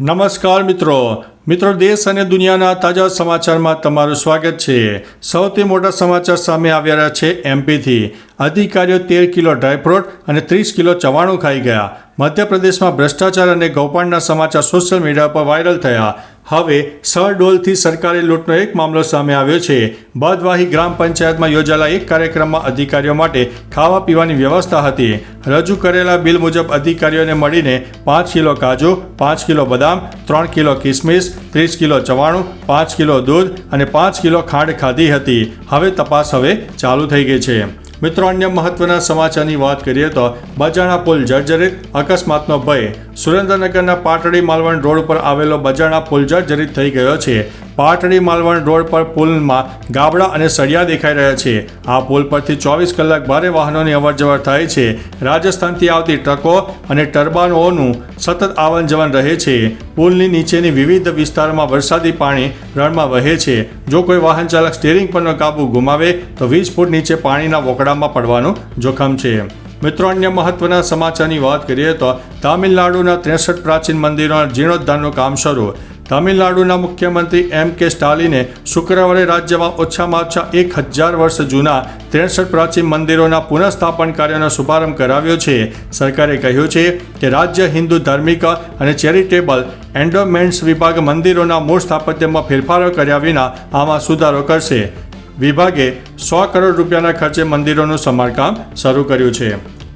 નમસ્કાર મિત્રો. મિત્રો, દેશ અને દુનિયાના તાજા સમાચારમાં તમારું સ્વાગત છે. સૌથી મોટા સમાચાર સામે આવી રહ્યા છે એમપીથી. અધિકારીઓ તેર કિલો ડ્રાયફ્રૂટ અને ત્રીસ કિલો ચવાણું ખાઈ ગયા. મધ્યપ્રદેશમાં ભ્રષ્ટાચાર અને ગૌપાળના સમાચાર સોશિયલ મીડિયા પર વાયરલ થયા. હવે સરડોલથી સરકારી લૂંટનો એક મામલો સામે આવ્યો છે. બદવાહી ગ્રામ પંચાયતમાં યોજાયેલા એક કાર્યક્રમમાં અધિકારીઓ માટે ખાવા પીવાની વ્યવસ્થા હતી. રજૂ કરેલા બિલ મુજબ અધિકારીઓને મળીને પાંચ કિલો કાજુ, પાંચ કિલો બદામ, ત્રણ કિલો કિસમિસ, ત્રીસ કિલો ચવાણું, પાંચ કિલો દૂધ અને પાંચ કિલો ખાંડ ખાધી હતી. હવે તપાસ હવે ચાલુ થઈ ગઈ છે. મિત્રો, અન્ય મહત્વના સમાચારની વાત કરીએ તો બજાણા પુલ જર્જરિત. અકસ્માતનો ભય. સુરેન્દ્રનગરના પાટડી માલવણ રોડ પર આવેલો બજાણા પુલ જર્જરિત થઈ ગયો છે. પાટડી માલવણ રોડ પર પુલમાં ગાબડા અને સળિયા દેખાઈ રહ્યા છે. આ પુલ પરથી ચોવીસ કલાક ભારે વાહનોની અવરજવર થાય છે. રાજસ્થાનથી આવતી ટ્રકો અને ટર્બાનોનું સતત આવન જવન રહે છે. પુલની નીચેની વિવિધ વિસ્તારોમાં વરસાદી પાણી રણમાં વહે છે. જો કોઈ વાહન ચાલક સ્ટેરિંગ પરનો કાબુ ગુમાવે, તો વીસ ફૂટ નીચે પાણીના વોકડામાં પડવાનું જોખમ છે. મિત્રો, અન્ય મહત્વના સમાચારની વાત કરીએ તો તામિલનાડુના ત્રેસઠ પ્રાચીન મંદિરોના જીર્ણોદ્ધારનું કામ શરૂ. તામિલનાડુના મુખ્યમંત્રી એમ કે સ્ટાલિને શુક્રવારે રાજ્યમાં ઓછામાં ઓછા એક હજાર વર્ષ જૂના ત્રેસઠ પ્રાચીન મંદિરોના પુનઃસ્થાપન કાર્યનો શુભારંભ કરાવ્યો છે. સરકારે કહ્યું છે કે રાજ્ય હિન્દુ ધાર્મિક અને ચેરિટેબલ એન્ડોમેન્ટ્સ વિભાગ મંદિરોના મૂળ સ્થાપત્યમાં ફેરફારો કર્યા વિના આમાં સુધારો કરશે. વિભાગે સો કરોડ રૂપિયાના ખર્ચે મંદિરોનું સમારકામ શરૂ કર્યું છે.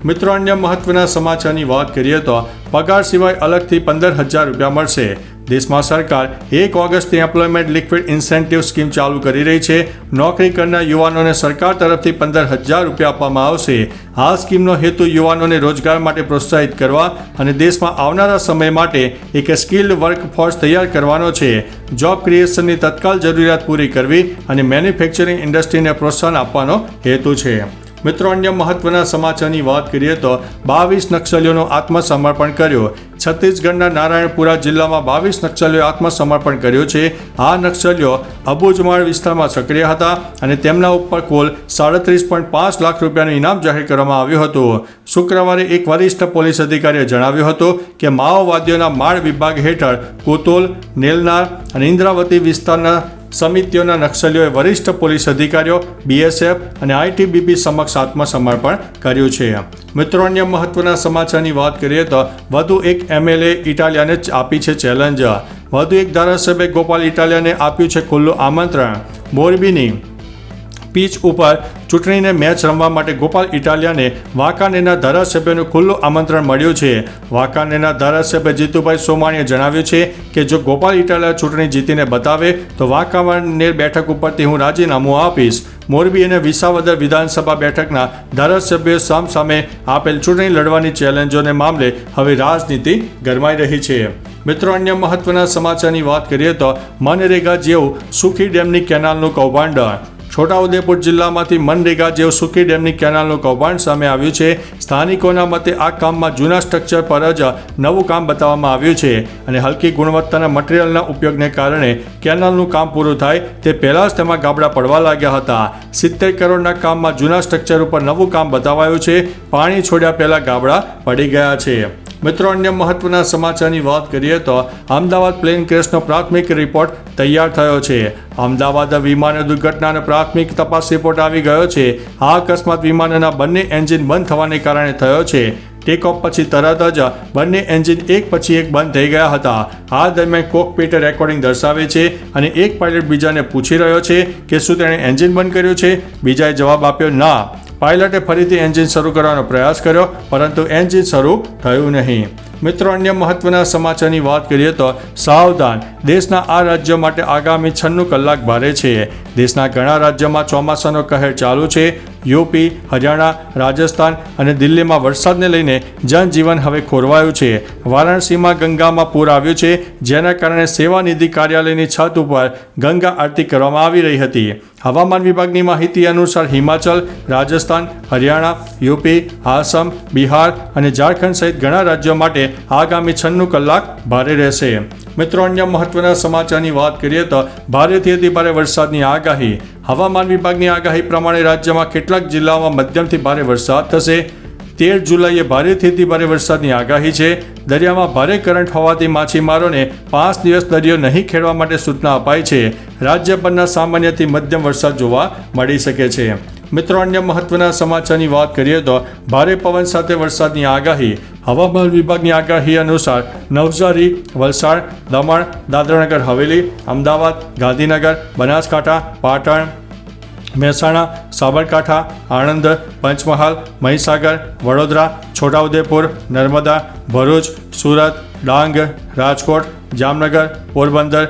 મિત્રો, અન્ય મહત્વના સમાચારની વાત કરીએ તો પગાર સિવાય અલગથી પંદર હજાર રૂપિયા મળશે. દેશમાં સરકાર એક ઓગસ્ટથી એમ્પ્લોયમેન્ટ લિક્વિડ ઇન્સેન્ટિવ સ્કીમ ચાલુ કરી રહી છે. નોકરી કરનાર યુવાનોને સરકાર તરફથી પંદર હજાર રૂપિયા આપવામાં આવશે. આ સ્કીમનો હેતુ યુવાનોને રોજગાર માટે પ્રોત્સાહિત કરવા અને દેશમાં આવનારા સમય માટે એક સ્કિલ્ડ વર્કફોર્સ તૈયાર કરવાનો છે. જોબ ક્રિએશનની તત્કાલ જરૂરિયાત પૂરી કરવી અને મેન્યુફેક્ચરિંગ ઇન્ડસ્ટ્રીને પ્રોત્સાહન આપવાનો હેતુ છે. મિત્રો, અન્ય મહત્વના સમાચારની વાત કરીએ તો બાવીસ નક્સલીઓનું આત્મસમર્પણ કર્યું. છત્તીસગઢના નારાયણપુરા જિલ્લામાં બાવીસ નક્સલીઓ આત્મસમર્પણ કર્યું છે. આ નક્સલીઓ અબુજમાળ વિસ્તારમાં સક્રિય હતા અને તેમના ઉપર કુલ સાડત્રીસ પોઈન્ટ પાંચ લાખ રૂપિયાનું ઇનામ જાહેર કરવામાં આવ્યું હતું. શુક્રવારે એક વરિષ્ઠ પોલીસ અધિકારીએ જણાવ્યું હતું કે માઓવાદીઓના માળ વિભાગ હેઠળ કુતુલ, નેલનાર અને ઇન્દ્રાવતી વિસ્તારના સમિતિઓના નક્સલીઓએ વરિષ્ઠ પોલીસ અધિકારીઓ બીએસએફ અને આઈટીબીપી સમક્ષ આત્મસમર્પણ કર્યું છે. મિત્રો, અન્ય મહત્વના સમાચારની વાત કરીએ તો વધુ એક એમએલએ ઇટાલિયાને આપી છે ચેલેન્જ. વધુ એક ધારાસભ્ય ગોપાલ ઇટાલિયાને આપ્યું છે ખુલ્લું આમંત્રણ. મોરબીની પીચ ઉપર ચૂંટણીને મેચ રમવા માટે ગોપાલ ઇટાલિયાને વાંકાનેરના ધારાસભ્યનું ખુલ્લું આમંત્રણ મળ્યું છે. વાંકાનેરના ધારાસભ્ય જીતુભાઈ સોમાણીએ જણાવ્યું છે કે જો ગોપાલ ઇટાલિયા ચૂંટણી જીતીને બતાવે, તો વાંકાનેર બેઠક ઉપરથી હું રાજીનામું આપીશ. મોરબી અને વિસાવદર વિધાનસભા બેઠકના ધારાસભ્યો સામ સામે આપેલ ચૂંટણી લડવાની ચેલેન્જોને મામલે હવે રાજનીતિ ગરમાઈ રહી છે. મિત્રો, અન્ય મહત્વના સમાચારની વાત કરીએ તો મનરેગા જેવું સુખી ડેમની કેનાલનું કૌભાંડ છોટાઉદેપુર જિલ્લામાંથી મનરેગા જેવું સુખી ડેમની કેનાલનું કૌભાંડ સામે આવ્યું છે. સ્થાનિકોના મતે આ કામમાં જૂના સ્ટ્રક્ચર પર જ નવું કામ બતાવવામાં આવ્યું છે અને હલકી ગુણવત્તાના મટીરિયલના ઉપયોગને કારણે કેનાલનું કામ પૂરું થાય તે પહેલાં જ તેમાં ગાબડા પડવા લાગ્યા હતા. સિત્તેર કરોડના કામમાં જૂના સ્ટ્રક્ચર ઉપર નવું કામ બતાવાયું છે. પાણી છોડ્યા પહેલાં ગાબડા પડી ગયા છે. મિત્રો, અન્ય મહત્વના સમાચારની વાત કરીએ તો અમદાવાદ પ્લેન ક્રેશનો પ્રાથમિક રિપોર્ટ તૈયાર થયો છે. અમદાવાદ વિમાન દુર્ઘટનાનો પ્રાથમિક તપાસ રિપોર્ટ આવી ગયો છે. આ અકસ્માત વિમાનના બંને એન્જિન બંધ થવાને કારણે થયો છે. ટેકઓફ પછી તરત જ બંને એન્જિન એક પછી એક બંધ થઈ ગયા હતા. આ દરમિયાન કોકપીટ રેકોર્ડિંગ દર્શાવે છે અને એક પાયલટ બીજાને પૂછી રહ્યો છે કે શું તેણે એન્જિન બંધ કર્યું છે? બીજાએ જવાબ આપ્યો, ના. પાયલટે ફરીથી એન્જિન શરૂ કરવાનો પ્રયાસ કર્યો, પરંતુ એન્જિન શરૂ થયું નહીં. મિત્રો, અન્ય મહત્વના સમાચારની વાત કરીએ તો સાવધાન. દેશના આ રાજ્યો માટે આગામી છન્નું કલાક ભારે છે. દેશના ઘણા રાજ્યોમાં ચોમાસાનો કહેર ચાલુ છે. યુપી, હરિયાણા, રાજસ્થાન અને દિલ્હીમાં વરસાદને લઈને જનજીવન હવે ખોરવાયું છે. વારાણસીમાં ગંગામાં પૂર આવ્યું છે, જેના કારણે સેવાનિધિ કાર્યાલયની છત ઉપર ગંગા આરતી કરવામાં આવી રહી હતી. હવામાન વિભાગની માહિતી અનુસાર હિમાચલ, રાજસ્થાન, હરિયાણા, યુપી, આસામ, બિહાર અને ઝારખંડ સહિત ઘણા રાજ્યો માટે આગામી છન્નું કલાક ભારે રહેશે. મિત્રો, અન્ય મહત્વના સમાચારની વાત કરીએ તો ભારેથી અતિ ભારે વરસાદની આગાહી. હવામાન વિભાગની આગાહી પ્રમાણે રાજ્યમાં કેટલાક જિલ્લાઓમાં મધ્યમથી ભારે વરસાદ થશે. તેર જુલાઈએ ભારેથી ભારે વરસાદની આગાહી છે. દરિયામાં ભારે કરંટ હોવાથી માછીમારોને પાંચ દિવસ દરિયો નહીં ખેડવા માટે સૂચના અપાઈ છે. રાજ્યભરના સામાન્યથી મધ્યમ વરસાદ જોવા મળી શકે છે. મિત્રો, અન્ય મહત્વના સમાચારની વાત કરીએ તો ભારે પવન સાથે વરસાદની આગાહી હવામાન વિભાગની આગાહી અનુસાર નવસારી વલસાડ દમણ દાદરાનગર હવેલી અમદાવાદ ગાંધીનગર બનાસકાંઠા પાટણ મહેસાણા સાબરકાંઠા આણંદ પંચમહાલ મહીસાગર વડોદરા છોટાઉદેપુર નર્મદા ભરૂચ સુરત ડાંગ રાજકોટ જામનગર પોરબંદર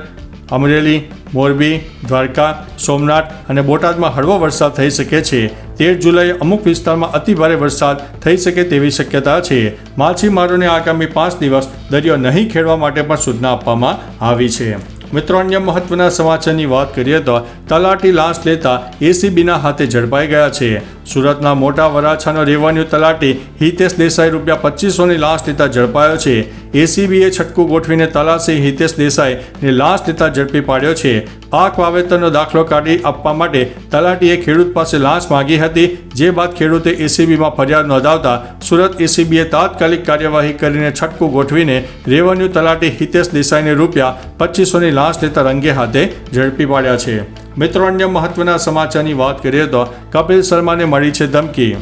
અમરેલી મોરબી, દ્વારકા, સોમનાથ અને બોટાદમાં હળવો વરસાદ થઈ શકે છે. તેર જુલાઈએ અમુક વિસ્તારમાં અતિભારે વરસાદ થઈ શકે તેવી શક્યતા છે. માછીમારોને આગામી પાંચ દિવસ દરિયો નહીં ખેડવા માટે પણ સૂચના આપવામાં આવી છે. મિત્રો, અન્ય મહત્વના સમાચારની વાત કરીએ તો તલાટી લાશ લેતા એસીબીના હાથે ઝડપાઈ ગયા છે. સુરતના મોટા વરાછાનો રેવન્યુ તલાટી હિતેશ દેસાઈ રૂપિયા પચીસોની લાશ લેતા ઝડપાયો છે. એસીબીએ છટકું ગોઠવીને તલાશી હિતેશ દેસાઈને લાશ લેતા ઝડપી પાડ્યો છે. પાક વાવેતરનો દાખલો કાઢી આપવા માટે તલાટીએ ખેડૂત પાસે લાંચ માંગી હતી. જે બાદ ખેડૂતે એસીબીમાં ફરિયાદ નોંધાવતા સુરત એસીબીએ તાત્કાલિક કાર્યવાહી કરીને છટકું ગોઠવીને રેવન્યુ તલાટી હિતેશ દેસાઈને રૂપિયા પચીસોની લાંચ લેતા રંગે હાથે ઝડપી પાડ્યા છે. મિત્રો, અન્ય મહત્વના સમાચારની વાત કરીએ તો કપિલ શર્માને મળી છે ધમકી.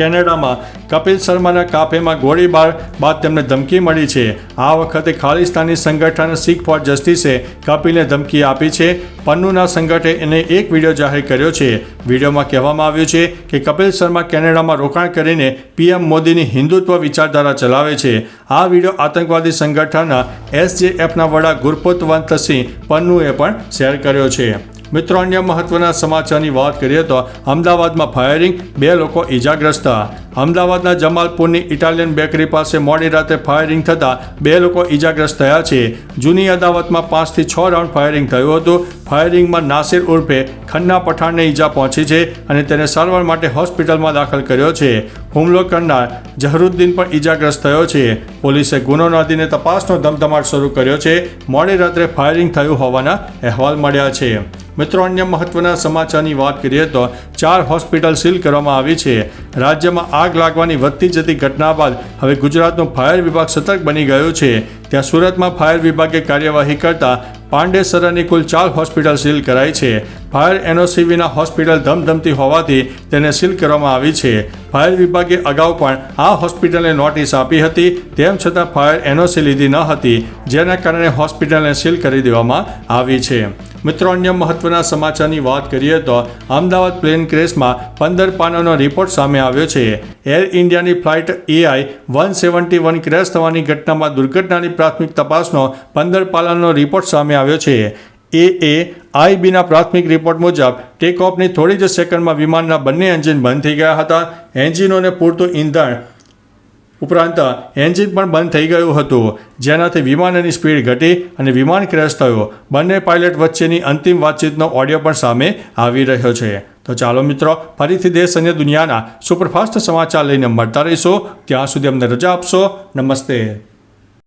કેનેડામાં કપિલ શર્માના કાફેમાં ગોળીબાર બાદ તેમને ધમકી મળી છે. આ વખતે ખાલિસ્તાની સંગઠન શીખ ફોર જસ્ટિસે કપિલને ધમકી આપી છે. પન્નુના સંગઠને એને એક વીડિયો જાહેર કર્યો છે. વિડીયોમાં કહેવામાં આવ્યું છે કે કપિલ શર્મા કેનેડામાં રોકાણ કરીને પીએમ મોદીની હિન્દુત્વ વિચારધારા ચલાવે છે. આ વીડિયો આતંકવાદી સંગઠનના એસજેએફના વડા ગુરપોતવંતસિંહ પન્નુએ પણ શેર કર્યો છે. મિત્રો, અન્ય મહત્વના સમાચારની વાત કરીએ તો અમદાવાદમાં ફાયરિંગ, બે લોકો ઇજાગ્રસ્ત અમદાવાદના જમાલપુરની ઇટાલિયન બેકરી પાસે મોડી રાતે ફાયરિંગ થતાં બે લોકો ઈજાગ્રસ્ત થયા છે. જૂની અદાવતમાં પાંચથી છ રાઉન્ડ ફાયરિંગ થયું હતું. ફાયરિંગમાં નાસિર ઉર્ફે ખન્ના પઠાણને ઈજા પહોંચી છે અને તેને સારવાર માટે હોસ્પિટલમાં દાખલ કર્યો છે. હુમલો કરનાર જહરુદ્દીન પણ ઈજાગ્રસ્ત થયો છે. પોલીસે ગુનો નોંધીને તપાસનો ધમધમાટ શરૂ કર્યો છે. મોડી રાત્રે ફાયરિંગ થયું હોવાના અહેવાલ મળ્યા છે. મિત્રો, અન્ય મહત્વના સમાચારની વાત કરીએ તો ચાર હોસ્પિટલ સીલ કરવામાં આવી છે. રાજ્યમાં આગ લાગવાની વધતી જતી ઘટના બાદ હવે ગુજરાતનું ફાયર વિભાગ સતર્ક બની ગયું છે. ત્યાં સુરતમાં ફાયર વિભાગે કાર્યવાહી કરતા પાંડેસરાની કુલ ચાર હોસ્પિટલ સીલ કરાઈ છે. ફાયર એનઓસી વિના હોસ્પિટલ ધમધમતી હોવાથી તેને સીલ કરવામાં આવી છે. ફાયર વિભાગે અગાઉ પણ આ હોસ્પિટલને નોટિસ આપી હતી, તેમ છતાં ફાયર એનઓસી લીધી ન હતી, જેના કારણે હોસ્પિટલને સીલ કરી દેવામાં આવી છે. મિત્રો, અન્ય મહત્વના સમાચારની વાત કરીએ તો અમદાવાદ પ્લેન ક્રેશમાં પંદર પાનાનો રિપોર્ટ સામે આવ્યો છે. એર ઇન્ડિયાની flight AI one seventy one crash થવાની ઘટનામાં દુર્ઘટનાની પ્રાથમિક તપાસનો પંદર પાનાનો રિપોર્ટ સામે આવ્યો છે. એ એ આઈબીના પ્રાથમિક રિપોર્ટ મુજબ ટેક ઓફની થોડી જ સેકન્ડમાં વિમાનના બંને એન્જિન બંધ થઈ ગયા હતા. એન્જિનોને પૂરતું ઈંધણ ઉપરાંત એન્જિન પણ બંધ થઈ ગયું હતું. જેનાથી વિમાનની સ્પીડ ઘટી અને વિમાન ક્રેશ થયો. બંને પાયલટ વચ્ચેની અંતિમ વાતચીતનો ઓડિયો પણ સામે આવી રહ્યો છે. તો ચાલો મિત્રો, ફરીથી દેશ અને દુનિયાના સુપરફાસ્ટ સમાચાર લઈને મળતા રહીશું. ત્યાં સુધી અમને રજા આપશો. નમસ્તે.